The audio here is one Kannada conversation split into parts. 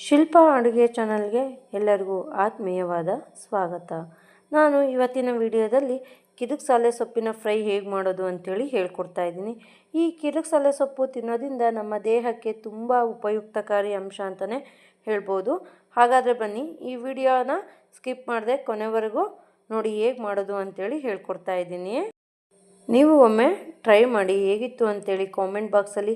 ಶಿಲ್ಪ ಅಡುಗೆ ಚಾನಲ್ಗೆ ಎಲ್ಲರಿಗೂ ಆತ್ಮೀಯವಾದ ಸ್ವಾಗತ. ನಾನು ಇವತ್ತಿನ ವಿಡಿಯೋದಲ್ಲಿ ಕಿರಿಕ್ಸಾಲೆ ಸೊಪ್ಪಿನ ಫ್ರೈ ಹೇಗೆ ಮಾಡೋದು ಅಂತೇಳಿ ಹೇಳ್ಕೊಡ್ತಾ ಇದ್ದೀನಿ. ಈ ಕಿರಿಕ್ಸಾಲೆ ಸೊಪ್ಪು ತಿನ್ನೋದ್ರಿಂದ ನಮ್ಮ ದೇಹಕ್ಕೆ ತುಂಬ ಉಪಯುಕ್ತಕಾರಿ ಅಂಶ ಅಂತಲೇ ಹೇಳ್ಬೋದು. ಹಾಗಾದರೆ ಬನ್ನಿ, ಈ ವಿಡಿಯೋನ ಸ್ಕಿಪ್ ಮಾಡದೆ ಕೊನೆವರೆಗೂ ನೋಡಿ ಹೇಗೆ ಮಾಡೋದು ಅಂತೇಳಿ ಹೇಳ್ಕೊಡ್ತಾ ಇದ್ದೀನಿ. ನೀವು ಒಮ್ಮೆ ಟ್ರೈ ಮಾಡಿ ಹೇಗಿತ್ತು ಅಂತೇಳಿ ಕಾಮೆಂಟ್ ಬಾಕ್ಸಲ್ಲಿ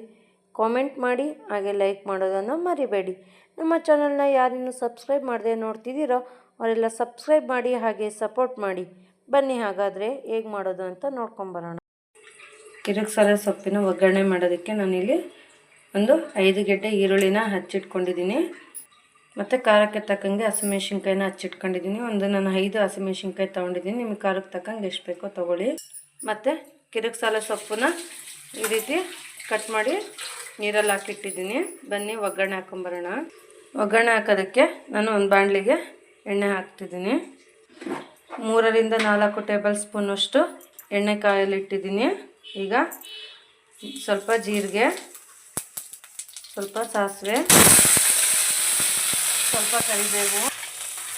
ಕಾಮೆಂಟ್ ಮಾಡಿ, ಹಾಗೆ ಲೈಕ್ ಮಾಡೋದನ್ನು ಮರಿಬೇಡಿ. ನಮ್ಮ ಚಾನಲ್ನ ಯಾರಿನ್ನೂ ಸಬ್ಸ್ಕ್ರೈಬ್ ಮಾಡದೆ ನೋಡ್ತಿದ್ದೀರೋ, ಅವರೆಲ್ಲ ಸಬ್ಸ್ಕ್ರೈಬ್ ಮಾಡಿ, ಹಾಗೆ ಸಪೋರ್ಟ್ ಮಾಡಿ. ಬನ್ನಿ ಹಾಗಾದರೆ ಹೇಗೆ ಮಾಡೋದು ಅಂತ ನೋಡ್ಕೊಂಬರೋಣ. ಕಿರಿಕ್ಸಾಲೆ ಸೊಪ್ಪಿನ ಒಗ್ಗರಣೆ ಮಾಡೋದಕ್ಕೆ ನಾನಿಲ್ಲಿ ಒಂದು ಐದು ಗೆಡ್ಡೆ ಈರುಳ್ಳಿನ ಹಚ್ಚಿಟ್ಕೊಂಡಿದ್ದೀನಿ. ಮತ್ತು ಖಾರಕ್ಕೆ ತಕ್ಕಂಗೆ ಹಸಿಮೆಣ್ಸಿನ್ಕಾಯಿನ ಹಚ್ಚಿಟ್ಕೊಂಡಿದ್ದೀನಿ. ಒಂದು ನಾನು ಐದು ಹಸಿಮೆಣ್ಸಿನ್ಕಾಯಿ ತೊಗೊಂಡಿದ್ದೀನಿ. ನಿಮಗೆ ಖಾರಕ್ಕೆ ತಕ್ಕಂಗೆ ಎಷ್ಟು ಬೇಕೋ ತೊಗೊಳ್ಳಿ. ಮತ್ತು ಕಿರಿಕ್ಸಾಲೆ ಸೊಪ್ಪನ್ನ ಈ ರೀತಿ ಕಟ್ ಮಾಡಿ ನೀರಲ್ಲಿ ಹಾಕಿಟ್ಟಿದ್ದೀನಿ. ಬನ್ನಿ, ಒಗ್ಗರಣೆ ಹಾಕೊಂಬರೋಣ. ಒಗ್ಗರಣೆ ಹಾಕೋದಕ್ಕೆ ನಾನು ಒಂದು ಬಾಣಲಿಗೆ ಎಣ್ಣೆ ಹಾಕ್ತಿದ್ದೀನಿ. ಮೂರರಿಂದ ನಾಲ್ಕು ಟೇಬಲ್ ಸ್ಪೂನಷ್ಟು ಎಣ್ಣೆ ಕಾಯಲಿಟ್ಟಿದ್ದೀನಿ ಈಗ ಸ್ವಲ್ಪ ಜೀರಿಗೆ, ಸ್ವಲ್ಪ ಸಾಸಿವೆ, ಸ್ವಲ್ಪ ಕರಿಬೇವು,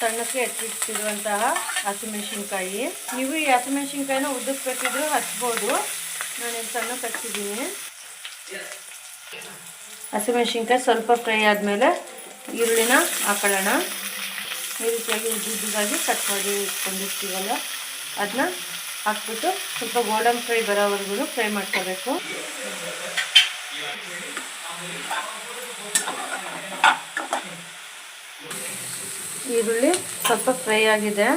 ಸಣ್ಣಕ್ಕೆ ಹೆಚ್ಚಿಟ್ಟಿರುವಂತಹ ಹಸಿಮೆಣಸಿನ್ಕಾಯಿ. ನೀವು ಈ ಹಸಿಮೆಣ್ಸಿನ್ಕಾಯಿನ ಉದ್ದಕ್ಕೆ ಕಟ್ಟಿದ್ರು ಹಚ್ಬೋದು. ನಾನು ಸಣ್ಣಕ್ಕೆ ಹಚ್ಚಿದ್ದೀನಿ ಹಸಿಮೆಣ್ಸಿನ್ಕಾಯಿ ಸ್ವಲ್ಪ ಫ್ರೈ ಆದಮೇಲೆ ಈರುಳ್ಳಿನ ಹಾಕೊಳ್ಳೋಣ. ಈ ರೀತಿಯಾಗಿ ಉದ್ದುದ್ದಾಗಿ ಕಟ್ ಮಾಡಿ ಇಟ್ಕೊಂಡಿರ್ತೀವಲ್ಲ ಅದನ್ನ ಹಾಕ್ಬಿಟ್ಟು ಸ್ವಲ್ಪ ಗೋಲ್ಡನ್ ಫ್ರೈ ಬರೋವರೆಗೂ ಫ್ರೈ ಮಾಡ್ಕೋಬೇಕು. ಈರುಳ್ಳಿ ಸ್ವಲ್ಪ ಫ್ರೈ ಆಗಿದೆ.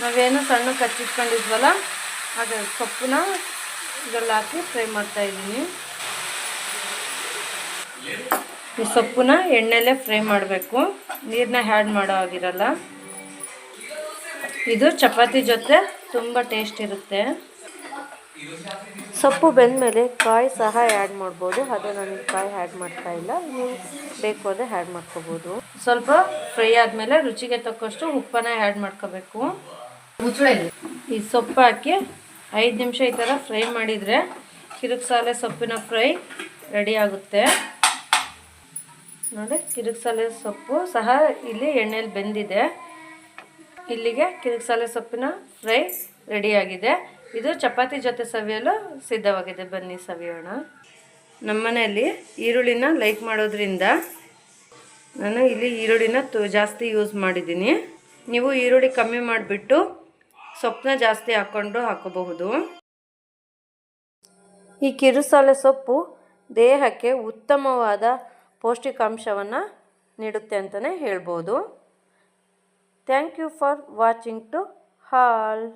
ನಾವೇನು ಸಣ್ಣ ಕಚ್ಚಿಟ್ಕೊಂಡಿದ್ವಲ್ಲ ಅದು ಸೊಪ್ಪನ್ನ ಇದ್ರಲ್ಲಿ ಹಾಕಿ ಫ್ರೈ ಮಾಡ್ತಾ ಇದ್ದೀನಿ. ಈ ಸೊಪ್ಪನ್ನ ಎಣ್ಣೆಲೆ ಫ್ರೈ ಮಾಡಬೇಕು. ನೀರನ್ನ ಹ್ಯಾಡ್ ಮಾಡೋ ಆಗಿರಲ್ಲ ಇದು ಚಪಾತಿ ಜೊತೆ ತುಂಬ ಟೇಸ್ಟ್ ಇರುತ್ತೆ. ಸೊಪ್ಪು ಬೆಂದಮೇಲೆ ಕಾಯಿ ಸಹ ಆ್ಯಡ್ ಮಾಡ್ಬೋದು. ಅದು ನನಗೆ ಕಾಯಿ ಆ್ಯಡ್ ಮಾಡ್ತಾ ಇಲ್ಲ. ನೀವು ಬೇಕು ಅಂದರೆ ಆ್ಯಡ್ ಮಾಡ್ಕೋಬೋದು. ಸ್ವಲ್ಪ ಫ್ರೈ ಆದಮೇಲೆ ರುಚಿಗೆ ತಕ್ಕಷ್ಟು ಉಪ್ಪನ್ನ ಆ್ಯಡ್ ಮಾಡ್ಕೋಬೇಕು. ಈ ಸೊಪ್ಪು ಹಾಕಿ ಐದು ನಿಮಿಷ ಈ ಥರ ಫ್ರೈ ಮಾಡಿದರೆ ಕಿರುಕ್ಸಾಲೆ ಸೊಪ್ಪಿನ ಫ್ರೈ ರೆಡಿ ಆಗುತ್ತೆ. ನೋಡಿ ಕಿರುಕ್ಸಾಲೆ ಸೊಪ್ಪು ಸಹ ಇಲ್ಲಿ ಎಣ್ಣೆಯಲ್ಲಿ ಬೆಂದಿದೆ. ಇಲ್ಲಿಗೆ ಕಿರುಕ್ಸಾಲೆ ಸೊಪ್ಪಿನ ಫ್ರೈ ರೆಡಿಯಾಗಿದೆ ಇದು ಚಪಾತಿ ಜೊತೆ ಸವಿಯಲು ಸಿದ್ಧವಾಗಿದೆ. ಬನ್ನಿ, ಸವಿಯೋಣ. ನಮ್ಮನೆಯಲ್ಲಿ ಈರುಳ್ಳಿನ ಲೈಕ್ ಮಾಡೋದ್ರಿಂದ ನಾನು ಇಲ್ಲಿ ಈರುಳ್ಳಿನ ತು, ಜಾಸ್ತಿ ಯೂಸ್ ಮಾಡಿದ್ದೀನಿ. ನೀವು ಈರುಳ್ಳಿ ಕಮ್ಮಿ ಮಾಡಿಬಿಟ್ಟು ಸೊಪ್ಪನ್ನ ಜಾಸ್ತಿ ಹಾಕ್ಕೊಂಡು ಹಾಕೋಬಹುದು. ಈ ಕಿರುಸಾಲೆ ಸೊಪ್ಪು ದೇಹಕ್ಕೆ ಉತ್ತಮವಾದ ಪೌಷ್ಟಿಕಾಂಶವನ್ನು ನೀಡುತ್ತೆ ಅಂತಲೇ ಹೇಳ್ಬೋದು. ಥ್ಯಾಂಕ್ ಯು ಫಾರ್ ವಾಚಿಂಗ್ ಟು ಹಾಲ್.